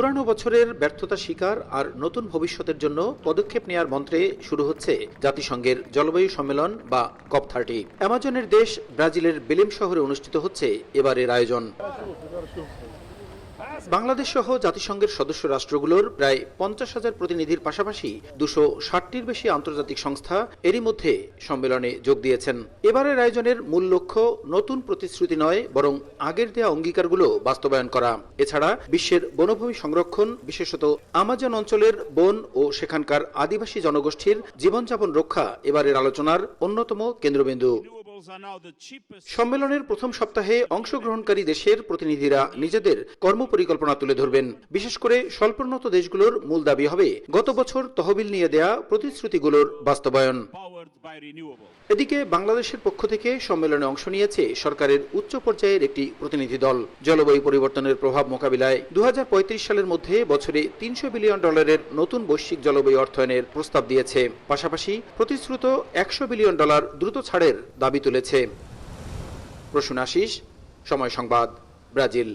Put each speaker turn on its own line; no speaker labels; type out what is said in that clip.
পুরানো বছরের ব্যর্থতা শিকার আর নতুন ভবিষ্যতের জন্য পদক্ষেপ নেয়ার মন্ত্রে শুরু হচ্ছে জাতিসংঘের জলবায়ু সম্মেলন বা কপ থার্টি। অ্যামাজনের দেশ ব্রাজিলের বেলেম শহরে অনুষ্ঠিত হচ্ছে এবারের আয়োজন। বাংলাদেশ সহ জাতিসংঘের সদস্য রাষ্ট্রগুলোর প্রায় পঞ্চাশ হাজার প্রতিনিধির পাশাপাশি দুশো ষাটটির বেশি আন্তর্জাতিক সংস্থা এরই মধ্যে সম্মেলনে যোগ দিয়েছেন। এবারের আয়োজনের মূল লক্ষ্য নতুন প্রতিশ্রুতি নয়, বরং আগের দেয়া অঙ্গীকারগুলো বাস্তবায়ন করা। এছাড়া বিশ্বের বনভূমি সংরক্ষণ, বিশেষত আমাজন অঞ্চলের বন ও সেখানকার আদিবাসী জনগোষ্ঠীর জীবনযাপন রক্ষা এবারের আলোচনার অন্যতম কেন্দ্রবিন্দু। সম্মেলনের প্রথম সপ্তাহে অংশগ্রহণকারী দেশের প্রতিনিধিরা নিজেদের কর্মপরিকল্পনা তুলে ধরবেন বিশেষ করে স্বল্পোন্নত দেশগুলোর মূল দাবি হবে গত বছর তহবিল নিয়ে দেয়া প্রতিশ্রুতিগুলোর বাস্তবায়ন. এদিকে বাংলাদেশের পক্ষ থেকে সম্মেলনে অংশ নিয়েছে সরকারের উচ্চ পর্যায়ের একটি প্রতিনিধি দল। জলবায়ু পরিবর্তনের প্রভাব মোকাবিলায় দু হাজার পঁয়ত্রিশ সালের মধ্যে বছরে তিনশো বিলিয়ন ডলারের নতুন বৈশ্বিক জলবায়ু অর্থায়নের প্রস্তাব দিয়েছে। পাশাপাশি প্রতিশ্রুত একশো বিলিয়ন ডলার দ্রুত ছাড়ের দাবি তুলেছে। প্রসূন আশিস সময় সংবাদ, ব্রাজিল।